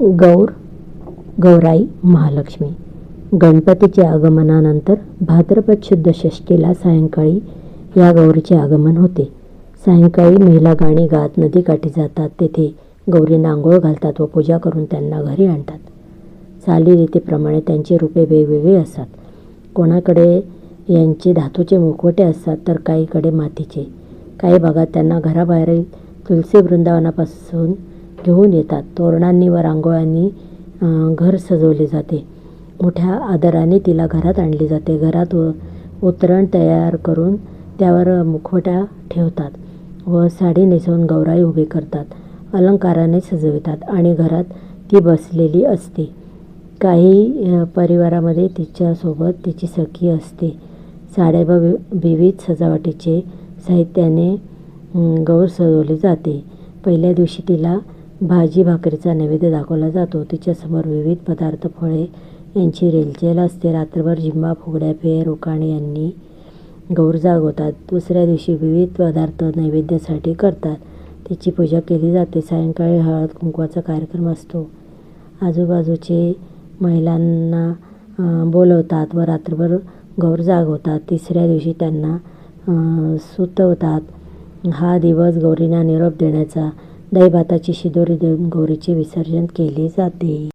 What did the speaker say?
गौर गौराई महालक्ष्मी. गणपतीच्या आगमनानंतर भाद्रपद शुद्ध षष्टीला सायंकाळी या गौरीचे आगमन होते. सायंकाळी महिला गाणी गात नदीकाठी जातात तेथे गौरींना आंघोळ घालतात व पूजा करून त्यांना घरी आणतात. चालीरीतीप्रमाणे त्यांची रूपे वेगवेगळी असतात. कोणाकडे यांचे धातूचे मुखवटे असतात तर काहीकडे मातीचे. काही भागात त्यांना घराबाहेरील तुलसी वृंदावनापासून घेऊन येतात. तोरणांनी व रांगोळ्यांनी घर सजवले जाते. मोठ्या आदराने तिला घरात आणली जाते. घरात व उतरण तयार करून त्यावर मुखवटा ठेवतात व साडी नेसवून गौराई उभी करतात. अलंकाराने सजवितात आणि घरात ती बसलेली असते. काही परिवारामध्ये तिच्यासोबत तिची सखी असते. साड्या व वि- विविध सजावटीचे साहित्याने गौर सजवली जाते. पहिल्या दिवशी तिला भाजी भाकरीचा नैवेद्य दाखवला जातो. तिच्यासमोर विविध पदार्थ फळे यांची रेलचेल असते. रात्रभर जिंबा फुगड्या फेर रोकाणे यांनी गौर जागवतात. दुसऱ्या दिवशी विविध पदार्थ नैवेद्यासाठी करतात. तिची पूजा केली जाते. सायंकाळी हळद कुंकवाचा कार्यक्रम असतो. आजूबाजूचे महिलांना बोलवतात व रात्रभर गौर जागवतात. तिसऱ्या दिवशी त्यांना सुतवतात. हा दिवस गौरींना निरोप देण्याचा दहीभाताची शिदोरी देऊन गौरीचे विसर्जन केले जाते.